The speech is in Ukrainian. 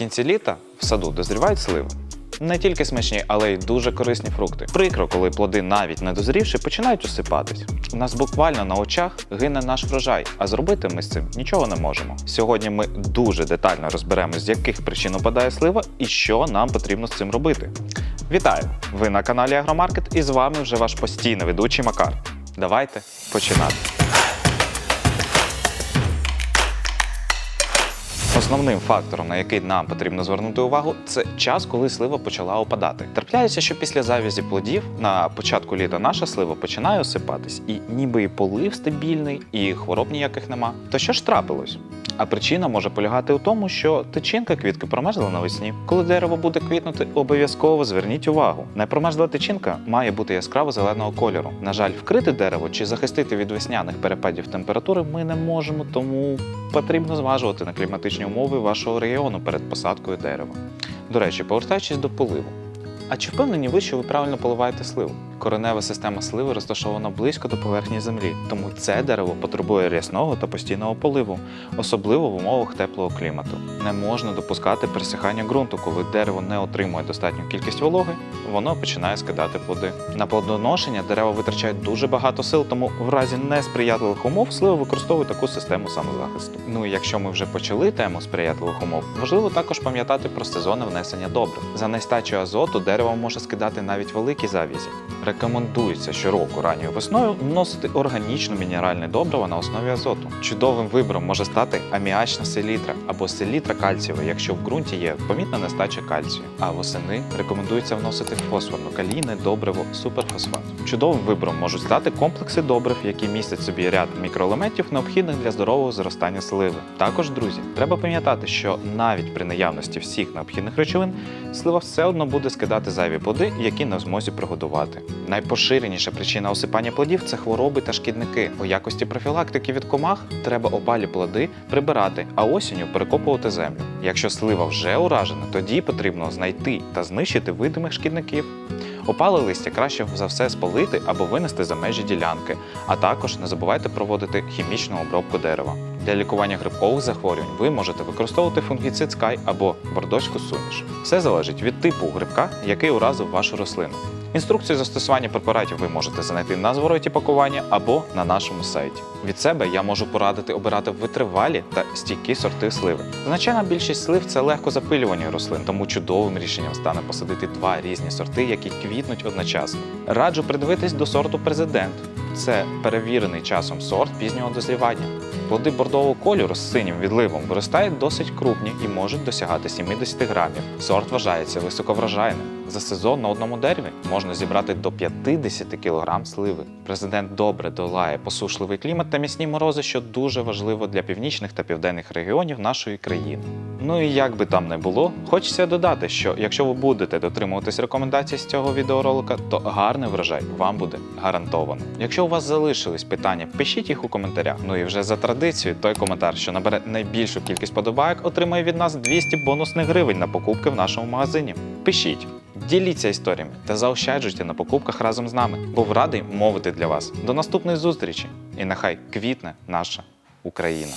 кінці літа в саду дозрівають сливи. Не тільки смачні, але й дуже корисні фрукти. Прикро, коли плоди, навіть не дозрівши, починають усипатись. У нас буквально на очах гине наш врожай, а зробити ми з цим нічого не можемо. Сьогодні ми дуже детально розберемо, з яких причин опадає слива і що нам потрібно з цим робити. Вітаю! Ви на каналі Агромаркет і з вами вже ваш постійний ведучий Макар. Давайте починати. Основним фактором, на який нам потрібно звернути увагу, це час, коли слива почала опадати. Трапляється, що після завязі плодів на початку літа наша слива починає осипатись, і ніби і полив стабільний, і хвороб ніяких нема. То що ж трапилось? А причина може полягати у тому, що тичинка квітки промерзла навесні. Коли дерево буде квітнути, обов'язково зверніть увагу. Непромерзла тичинка має бути яскраво зеленого кольору. На жаль, вкрити дерево чи захистити від весняних перепадів температури ми не можемо, тому потрібно зважувати на кліматичні умови вашого регіону перед посадкою дерева. До речі, повертаючись до поливу. А чи впевнені ви, що ви правильно поливаєте сливу? Коренева система сливи розташована близько до поверхні землі, тому це дерево потребує рясного та постійного поливу, особливо в умовах теплого клімату. Не можна допускати пересихання ґрунту, коли дерево не отримує достатню кількість вологи, воно починає скидати плоди. На плодоношення дерева витрачають дуже багато сил, тому в разі несприятливих умов слива використовує таку систему самозахисту. Ну і якщо ми вже почали тему сприятливих умов, важливо також пам'ятати про сезонне внесення добрив. За нестачею азоту дерево може скидати навіть великі завязі. Рекомендується щороку ранньою весною вносити органічну мінеральне добриво на основі азоту. Чудовим вибором може стати аміачна селітра або селітра кальцієва, якщо в ґрунті є помітна нестача кальцію. А восени рекомендується вносити фосфорно-калійне добриво суперфосфат. Чудовим вибором можуть стати комплекси добрив, які містять собі ряд мікроелементів, необхідних для здорового зростання сливи. Також, друзі, треба пам'ятати, що навіть при наявності всіх необхідних речовин слива все одно буде скидати зайві плоди, які не в змозі пригодувати. Найпоширеніша причина осипання плодів це хвороби та шкідники. У якості профілактики від комах треба опалі плоди прибирати, а осінню перекопувати землю. Якщо слива вже уражена, тоді потрібно знайти та знищити видимих шкідників. Опале листя краще за все спалити або винести за межі ділянки, а також не забувайте проводити хімічну обробку дерева. Для лікування грибкових захворювань ви можете використовувати фунгіцид Sky або бордоську суміш. Все залежить від типу грибка, який уразив вашу рослину. Інструкцію застосування препаратів ви можете знайти на звороті пакування або на нашому сайті. Від себе я можу порадити обирати витривалі та стійкі сорти сливи. Значна більшість слив це легко запилювані рослин, тому чудовим рішенням стане посадити два різні сорти, які квітнуть одночасно. Раджу придивитись до сорту президент. Це перевірений часом сорт пізнього дозрівання. Плоди бордового кольору з синім відливом виростають досить крупні і можуть досягати 70 грамів. Сорт вважається високоврожайним. За сезон на одному дереві можна зібрати до 50 кг сливи. Президент добре долає посушливий клімат та міцні морози, що дуже важливо для північних та південних регіонів нашої країни. Ну і як би там не було, хочеться додати, що якщо ви будете дотримуватись рекомендацій з цього відеоролика, то гарний врожай вам буде гарантовано. Якщо у вас залишились питання, пишіть їх у коментарях. Ну і вже за традицією, той коментар, що набере найбільшу кількість подобайок, отримає від нас 200 бонусних гривень на покупки в нашому магазині. Пишіть. Діліться історіями та заощаджуйте на покупках разом з нами. Був радий мовити для вас. До наступної зустрічі! І нехай квітне наша Україна!